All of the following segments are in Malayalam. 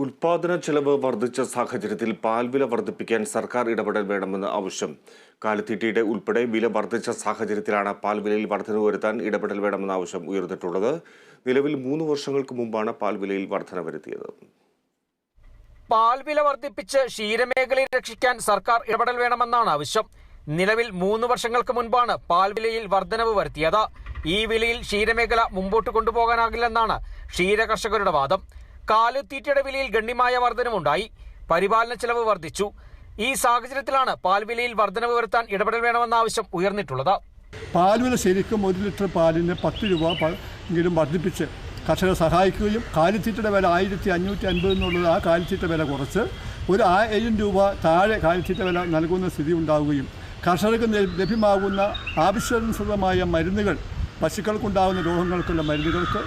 ഉൽപാദന ചെലവ് വർദ്ധിച്ച സാഹചര്യത്തിൽ പാൽ വില വർദ്ധിപ്പിക്കാൻ സർക്കാർ ഇടപെടൽ വേണമെന്ന് ആവശ്യം. കാലിത്തീറ്റയുടെ ഉൾപ്പെടെ വില വർദ്ധിച്ച സാഹചര്യത്തിലാണ് പാൽ വിലയിൽ വർധന വരുത്താൻ ഇടപെടൽ വേണമെന്ന ആവശ്യം ഉയർന്നിട്ടുള്ളത്. നിലവിൽ മൂന്ന് വർഷങ്ങൾക്ക് മുമ്പാണ് പാൽ വിലയിൽ വർധന വരുത്തിയത്. പാൽ വില വർദ്ധിപ്പിച്ച് ക്ഷീരമേഖലയെ രക്ഷിക്കാൻ സർക്കാർ ഇടപെടൽ വേണമെന്നാണ് ആവശ്യം. നിലവിൽ മൂന്ന് വർഷങ്ങൾക്ക് മുൻപാണ് പാൽ വിലയിൽ വർധനവ് വരുത്തിയത്. ഈ വിലയിൽ ക്ഷീരമേഖല മുമ്പോട്ട് കൊണ്ടുപോകാനാകില്ലെന്നാണ് ക്ഷീര കർഷകരുടെ വാദം. കാലുത്തീറ്റയുടെ വിലയിൽ ഗണ്യമായ വർധനവുണ്ടായി. പരിപാലന ചെലവ് വർദ്ധിച്ചു ഈ സാഹചര്യത്തിലാണ് പാൽ വിലയിൽ വർധനവ് വരുത്താൻ ഇടപെടൽ വേണമെന്ന ആവശ്യം ഉയർന്നിട്ടുള്ളത്. പാൽ വില ശരിക്കും ഒരു ലിറ്റർ പാലിന് പത്ത് രൂപ എങ്കിലും വർദ്ധിപ്പിച്ച് കർഷകരെ സഹായിക്കുകയും കാലിത്തീറ്റയുടെ വില ആയിരത്തി അഞ്ഞൂറ്റി അൻപത് എന്നുള്ളത് ആ കാലിത്തീറ്റ വില കുറച്ച് ഒരു ആയിരം രൂപ താഴെ കാലിത്തീറ്റ വില നൽകുന്ന സ്ഥിതി ഉണ്ടാവുകയും കർഷകർക്ക് ലഭ്യമാകുന്ന ആവശ്യാനുസൃതമായ മരുന്നുകൾ പശുക്കൾക്കുണ്ടാകുന്ന രോഗങ്ങൾക്കുള്ള മരുന്നുകൾക്ക്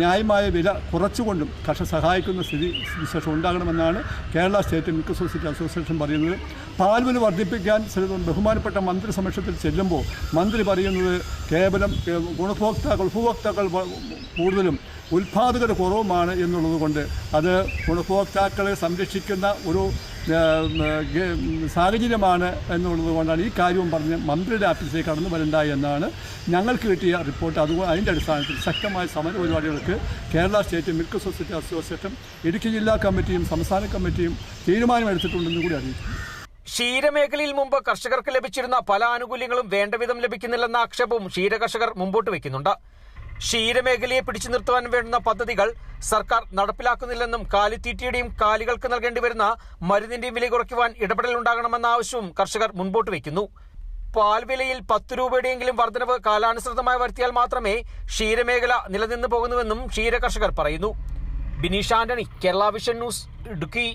ന്യായമായ വില കുറച്ചുകൊണ്ടും കർഷക സഹായിക്കുന്ന സ്ഥിതി വിശേഷം ഉണ്ടാകണമെന്നാണ് Kerala state milk society association പറയുന്നത്. പാൽവില വർദ്ധിപ്പിക്കാൻ ബഹുമാനപ്പെട്ട മന്ത്രി സമക്ഷത്തിൽ ചെല്ലുമ്പോൾ മന്ത്രി പറയുന്നത് കേവലം ഗുണഭോക്താക്കൾ ഉപഭോക്താക്കൾ കൂടുതലും ഉൽപാദകർ കുറവുമാണ് എന്നുള്ളത് കൊണ്ട് അത് ഗുണഭോക്താക്കളെ സംരക്ഷിക്കുന്ന ഒരു സാഹചര്യമാണ് എന്നുള്ളത് കൊണ്ടാണ് ഈ കാര്യവും പറഞ്ഞ് മന്ത്രിയുടെ ഓഫീസിലേക്ക് കടന്നു വരണ്ടായി എന്നാണ് ഞങ്ങൾക്ക് കിട്ടിയ റിപ്പോർട്ട്. അതുകൊണ്ട് അതിന്റെ അടിസ്ഥാനത്തിൽ ശക്തമായ സമര പരിപാടികൾക്ക് Kerala state milk society association Idukki ജില്ലാ കമ്മിറ്റിയും സംസ്ഥാന കമ്മിറ്റിയും തീരുമാനമെടുത്തിട്ടുണ്ടെന്ന് കൂടി അറിയിച്ചു ക്ഷീരമേഖലയിൽ മുമ്പ് കർഷകർക്ക് ലഭിച്ചിരുന്ന പല ആനുകൂല്യങ്ങളും വേണ്ടവിധം ലഭിക്കുന്നില്ലെന്ന ആക്ഷേപവും ക്ഷീരകർഷകർ മുമ്പോട്ട് വയ്ക്കുന്നുണ്ട്. ക്ഷീരമേഖലയെ പിടിച്ചു നിർത്തുവാൻ വേണ്ടുന്ന പദ്ധതികൾ സർക്കാർ നടപ്പിലാക്കുന്നില്ലെന്നും കാലിത്തീറ്റയുടെയും കാലികൾക്ക് നൽകേണ്ടി വരുന്ന മരുന്നിന്റെയും വില കുറയ്ക്കുവാൻ ഇടപെടൽ ഉണ്ടാകണമെന്ന ആവശ്യവും കർഷകർ മുൻപോട്ട് വയ്ക്കുന്നു. പാൽ വിലയിൽ പത്ത് രൂപയുടെയെങ്കിലും വർധനവ് കാലാനുസൃതമായി വരുത്തിയാൽ മാത്രമേ ക്ഷീരമേഖല നിലനിന്ന് പോകുന്നുവെന്നും ക്ഷീര കർഷകർ പറയുന്നു. Bineesh Antony Kerala vision news Idukki.